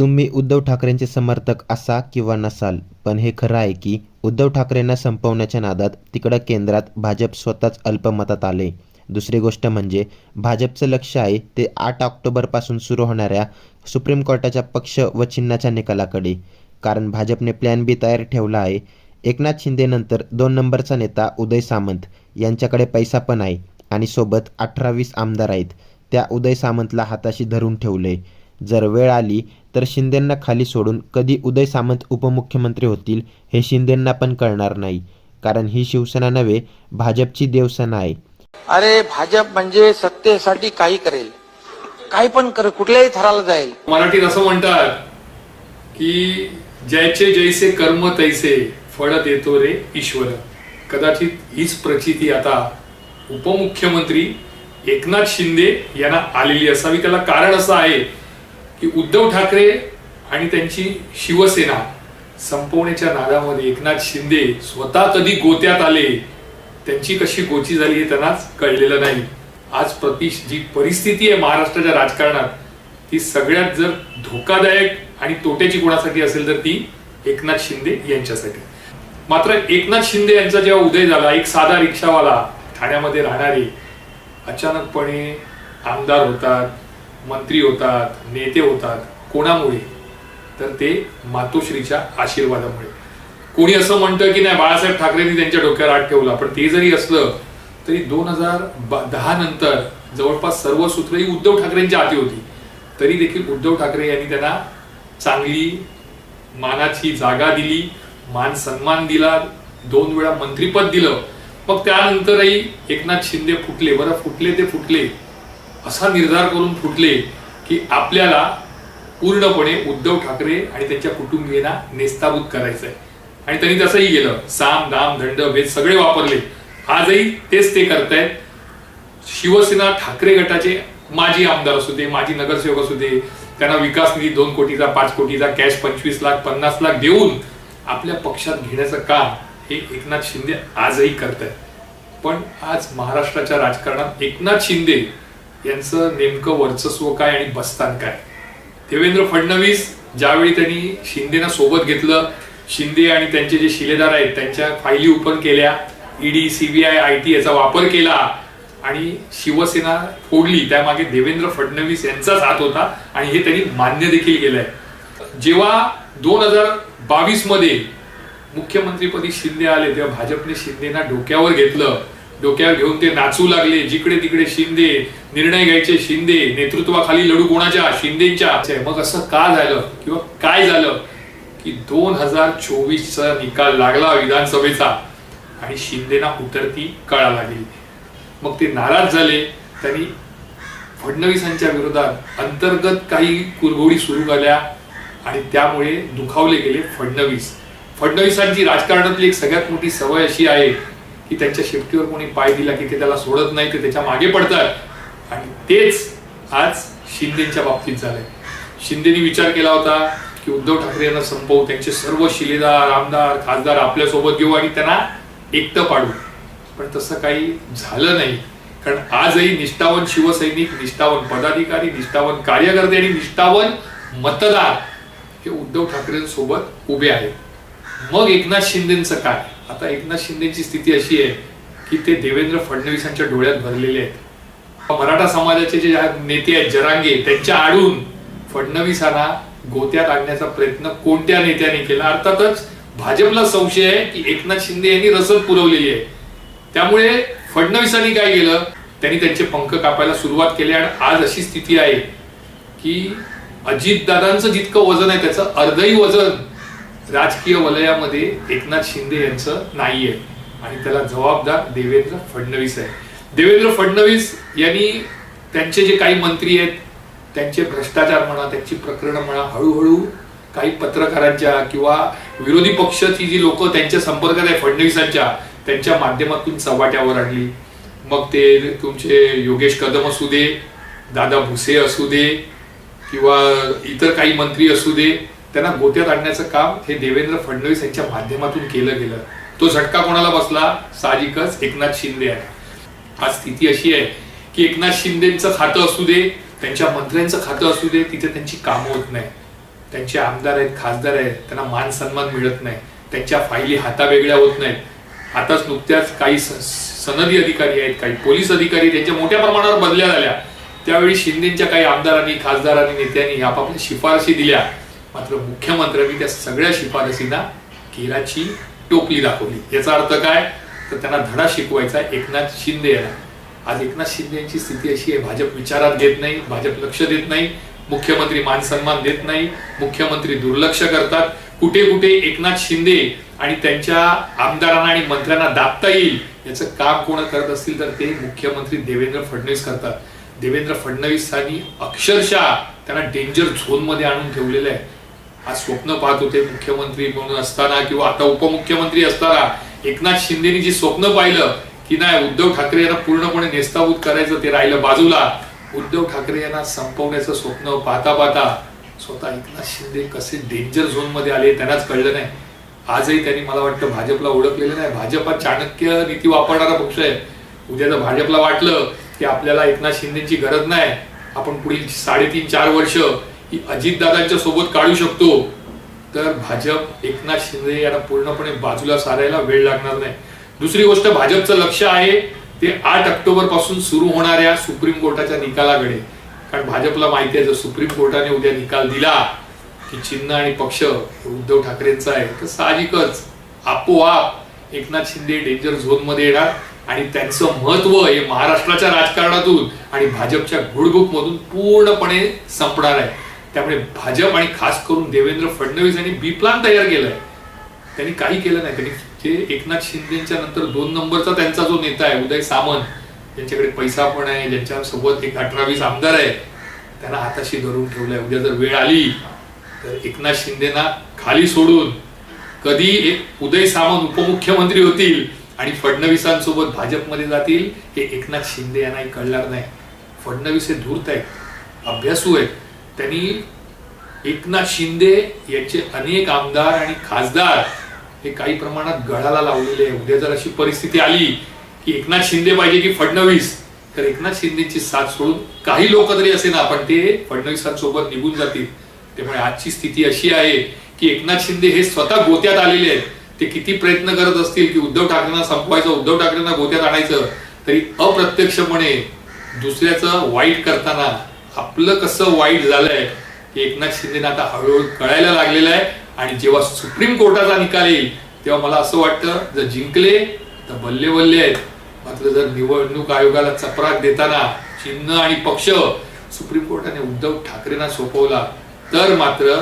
तुम्ही उद्धव ठाकरेंचे समर्थक असा किंवा नसाल पण हे खरं आहे की उद्धव ठाकरेंना संपवण्याच्या नादात तिकडं केंद्रात भाजप स्वतःच अल्पमतात आले. दुसरी गोष्ट म्हणजे भाजपचं लक्ष आहे ते आठ ऑक्टोबरपासून सुरू होणाऱ्या सुप्रीम कोर्टाच्या पक्ष व चिन्हाच्या निकालाकडे. कारण भाजपने प्लॅन बी तयार ठेवला आहे. एकनाथ शिंदेनंतर दोन नंबरचा नेता उदय सामंत यांच्याकडे पैसा पण आहे आणि सोबत अठरा वीस आमदार आहेत. त्या उदय सामंतला हाताशी धरून ठेवले. जर वेळ आली तर शिंदेंना खाली सोडून कधी उदय सामंत उपमुख्यमंत्री होतील हे शिंदेंना पण कळणार नाही. कारण ही शिवसेना नव्हे भाजपची देवसेना आहे. अरे भाजप म्हणजे सत्तेसाठी काही करेल. काही पण करेल कुठल्याही थराला जाईल. मराठीत असं म्हणतात की ज्याचे जैसे कर्म तैसे फळ देतो रे ईश्वर. कदाचित हीच प्रचिती आता उपमुख्यमंत्री एकनाथ शिंदे यांना आलेली असावी. त्याला कारण असं आहे की उद्धव ठाकरे आणि त्यांची शिवसेना संपवण्याच्या नादामध्ये एकनाथ शिंदे स्वतः कधी गोत्यात आले त्यांची कशी गोची झाली हे त्यांनाच कळलेलं नाही. आज प्रतीश जी परिस्थिती आहे महाराष्ट्राच्या राजकारणात ती सगळ्यात जर धोकादायक आणि तोट्याची कोणासाठी असेल तर ती एकनाथ शिंदे यांच्यासाठी. मात्र एकनाथ शिंदे यांचा जेव्हा उदय झाला एक साधा रिक्षावाला ठाण्यामध्ये राहणारे अचानकपणे आमदार होतात मंत्री होतात नेते होतात कोणामुळे? तर ते मातोश्रीच्या आशीर्वादामुळे. कोणी असं म्हणतं की नाही बाळासाहेब ठाकरेंनी त्यांच्या डोक्यावर आठ ठेवला पण ते जरी असलं तरी दोन हजार दहा नंतर जवळपास सर्व सूत्र ही उद्धव ठाकरेंच्या हाती होती. तरी देखील उद्धव ठाकरे यांनी त्यांना चांगली मानाची जागा दिली मान सन्मान दिला दोन वेळा मंत्रीपद दिलं. मग त्यानंतरही एकनाथ शिंदे फुटले. बरं फुटले ते फुटले. असा निर्धार करून फुटले की आपल्याला पूर्णपणे उद्धव ठाकरे आणि त्यांच्या कुटुंबियांना नेस्ताबूत करायचं आहे आणि त्यांनी तसंही केलं. साम दाम दंड भेद सगळे वापरले. आजही तेच ते करतायत. शिवसेना ठाकरे गटाचे माजी आमदार असू दे माजी नगरसेवक असू दे त्यांना विकास निधी दोन कोटीचा पाच कोटीचा कॅश पंचवीस लाख पन्नास लाख देऊन आपल्या पक्षात घेण्याचं काम हे एकनाथ शिंदे आजही करत आहेत पण आज महाराष्ट्राच्या राजकारणात एकनाथ शिंदे यांचं नेमकं वर्चस्व काय आणि बस्तान काय? देवेंद्र फडणवीस ज्यावेळी त्यांनी शिंदेना सोबत घेतलं शिंदे आणि त्यांचे जे शिलेदार आहेत त्यांच्या फायली ओपन केल्या ईडी सीबीआय आय टी याचा वापर केला आणि शिवसेना फोडली त्यामागे देवेंद्र फडणवीस यांचाच हात होता आणि हे त्यांनी मान्य देखील केलंय. जेव्हा दोन हजार बावीसमध्ये मुख्यमंत्रीपदी शिंदे आले तेव्हा भाजपने शिंदेना डोक्यावर घेतलं डोक्यावर घेऊन ते नाचू लागले. जिकडे तिकडे शिंदे निर्णय घ्यायचे शिंदे नेतृत्वाखाली लढू कोणाच्या? शिंदेच्या. मग असं का झालं? किंवा काय झालं? की दोन हजार चोवीसचा निकाल लागला विधानसभेचा आणि शिंदेना उतरती कळा लागली. मग ते नाराज झाले. त्यांनी फडणवीसांच्या विरोधात अंतर्गत काही कुरघोडी सुरू झाल्या आणि त्यामुळे दुखावले गेले फडणवीस. फडणवीसांची राजकारणातली एक सगळ्यात मोठी सवय अशी आहे की त्यांच्या शेपटीवर कोणी पाय दिला की ते त्याला सोडत नाही ते त्याच्यामागे पडतात. आणि तेच आज शिंदेच्या बाबतीत झालंय. शिंदेनी विचार केला होता की उद्धव ठाकरे यांना संपवू त्यांचे सर्व शिलेदार आमदार खासदार आपल्यासोबत घेऊ आणि त्यांना एकटं पाडू. पण तसं काही झालं नाही. कारण आजही निष्ठावन शिवसैनिक निष्ठावन पदाधिकारी निष्ठावन कार्यकर्ते आणि निष्ठावन मतदार हे उद्धव ठाकरेंसोबत उभे आहेत. मग एकनाथ शिंदेचं काय? आता एकनाथ शिंदेची स्थिती अशी आहे की ते देवेंद्र फडणवीसांच्या डोळ्यात भरलेले आहेत. मराठा समाजाचे जे नेते आहेत जरांगे त्यांच्या आडून फडणवीसांना गोत्यात आणण्याचा प्रयत्न कोणत्या नेत्याने केला? अर्थातच भाजपला संशय आहे की एकनाथ शिंदे यांनी रसद पुरवलेली आहे. त्यामुळे फडणवीसांनी काय केलं? त्यांनी त्यांचे पंख कापायला सुरुवात केली आणि आज अशी स्थिती आहे की अजितदादांचं जितकं वजन आहे त्याचं अर्धही वजन राजकीय वलयामध्ये एकनाथ शिंदे यांचं नाहीये. आणि त्याला जबाबदार देवेंद्र फडणवीस आहे. देवेंद्र फडणवीस यांनी त्यांचे जे काही मंत्री आहेत त्यांचे भ्रष्टाचार म्हणा त्यांची प्रकरणं म्हणा हळूहळू काही पत्रकारांच्या किंवा विरोधी पक्षाची जी लोक त्यांच्या संपर्कात आहे फडणवीसांच्या त्यांच्या माध्यमातून चव्हाट्यावर आणली. मग ते तुमचे योगेश कदम असू दे दादा भुसे असू दे किंवा इतर काही मंत्री असू दे त्यांना गोत्यात आणण्याचं काम हे देवेंद्र फडणवीस यांच्या माध्यमातून केलं गेलं. तो झटका कोणाला बसला? साहजिकच एकनाथ शिंदे आहे आज स्थिती अशी आहे की एकनाथ शिंदेचं खातं असू दे त्यांच्या मंत्र्यांचं खातं असू दे तिथे त्यांची कामं होत नाही. त्यांचे आमदार आहेत खासदार आहेत त्यांना मान सन्मान मिळत नाही. त्यांच्या फायली हातावेगळ्या होत नाहीत. आताच नुकत्याच काही स- सनदी अधिकारी आहेत काही पोलीस अधिकारी त्यांच्या मोठ्या प्रमाणावर बदल्या झाल्या. त्यावेळी शिंदेच्या काही आमदारांनी खासदारांनी नेत्यांनी आपापल्या शिफारशी दिल्या. मात्र मुख्यमंत्र्यांनी त्या सगळ्या शिफारसींना केराची टोपली दाखवली. याचा अर्थ काय? तर त्यांना धडा शिकवायचा एकनाथ शिंदे यांना. आज एकनाथ शिंदे यांची स्थिती अशी आहे भाजप विचारात घेत नाही भाजप लक्ष देत नाही मुख्यमंत्री मानसन्मान देत नाही मुख्यमंत्री दुर्लक्ष करतात. कुठे कुठे एकनाथ शिंदे आणि त्यांच्या आमदारांना आणि मंत्र्यांना दाबता येईल याचं काम कोण करत असतील तर ते मुख्यमंत्री देवेंद्र फडणवीस करतात. देवेंद्र फडणवीसांनी अक्षरशः त्यांना डेंजर झोनमध्ये आणून ठेवलेलं आहे. आज स्वप्न पाहत होते मुख्यमंत्री म्हणून असताना किंवा आता उपमुख्यमंत्री असताना एकनाथ शिंदेनी जे स्वप्न पाहिलं की नाही उद्धव ठाकरे यांना पूर्णपणे नेस्ताभूत करायचं ते राहिलं बाजूला. उद्धव ठाकरे यांना संपवण्याचं स्वप्न पाहता पाहता स्वतः एकनाथ शिंदे कसे डेंजर झोनमध्ये आले त्यांनाच कळलं नाही. आजही त्यांनी मला वाटतं भाजपला ओळखलेलं नाही. भाजप हा चाणक्य नीती वापरणारा पक्ष आहे. उद्या जर भाजपला वाटलं की आपल्याला एकनाथ शिंदेची गरज नाही आपण पुढील साडेतीन चार वर्ष ही अजितदादांच्या सोबत काढू शकतो तर भाजप एकनाथ शिंदे यांना पूर्णपणे बाजूला सारायला वेळ लागणार नाही. दुसरी गोष्ट भाजपचं लक्ष आहे ते आठ ऑक्टोबरपासून सुरू होणाऱ्या सुप्रीम कोर्टाच्या निकालाकडे. कारण भाजपला माहिती आहे जर सुप्रीम कोर्टाने उद्या निकाल दिला की चिन्ह आणि पक्ष उद्धव ठाकरेंचा आहे तर साहजिकच आपोआप एकनाथ शिंदे डेंजर झोनमध्ये येणार आणि त्यांचं महत्त्व हे महाराष्ट्राच्या राजकारणातून आणि भाजपच्या गुडबुक मधून पूर्णपणे संपणार आहे. त्यामुळे भाजप आणि खास करून देवेंद्र फडणवीस यांनी बी प्लान तयार केलाय. त्यांनी काही केलं नाही. त्यांनी जे एकनाथ शिंदेच्या नंतर दोन नंबरचा त्यांचा जो नेता आहे उदय सामंत ज्यांच्याकडे पैसा पण आहे ज्यांच्या सोबत एक अठरा वीस आमदार आहे त्यांना हाताशी धरून ठेवलाय. उद्या जर वेळ आली तर एकनाथ शिंदेना खाली सोडून कधी एक उदय सामंत उपमुख्यमंत्री होतील आणि फडणवीसांसोबत भाजपमध्ये जातील हे एकनाथ शिंदे यांनाही कळणार नाही. फडणवीस हे धूर्त आहेत अभ्यासू आहेत. त्यांनी एकनाथ शिंदे यांचे अनेक आमदार आणि खासदार हे काही प्रमाणात गळाला लावलेले आहे. उद्या जर अशी परिस्थिती आली की एकनाथ शिंदे पाहिजे की फडणवीस तर एकनाथ शिंदेची साथ सोडून काही लोक तरी असे ना पण ते फडणवीसांसोबत निघून जातील. त्यामुळे आजची स्थिती अशी आहे की एकनाथ शिंदे हे स्वतः गोत्यात आलेले आहेत. ते किती प्रयत्न करत असतील की उद्धव ठाकरेंना संपवायचं उद्धव ठाकरेंना गोत्यात आणायचं तरी अप्रत्यक्षपणे दुसऱ्याचं वाईट करताना आपलं कसं वाईट झालंय हे एकनाथ शिंदेना आता हळूहळू कळायला लागलेलं आहे. आणि जेव्हा सुप्रीम कोर्टाचा निकाल येईल तेव्हा मला असं वाटतं जर जिंकले तर बल्ले बल्ले आहेत. मात्र जर निवडणूक आयोगाला चपराक देताना चिन्ह आणि पक्ष सुप्रीम कोर्टाने उद्धव ठाकरेंना सोपवला तर मात्र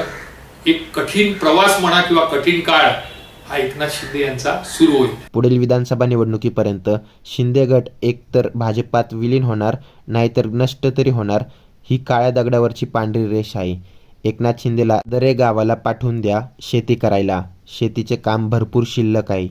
एक कठीण प्रवास म्हणा किंवा कठीण काळ हा एकनाथ शिंदे यांचा सुरू होईल. पुढील विधानसभा निवडणुकीपर्यंत शिंदे गट एकतर भाजपात विलीन होणार नाहीतर नष्ट तरी होणार. ही काळ्या दगडावरची पांढरी रेष आहे. एकनाथ शिंदेला दरे गावाला पाठवून द्या शेती करायला. शेतीचे काम भरपूर शिल्लक आहे.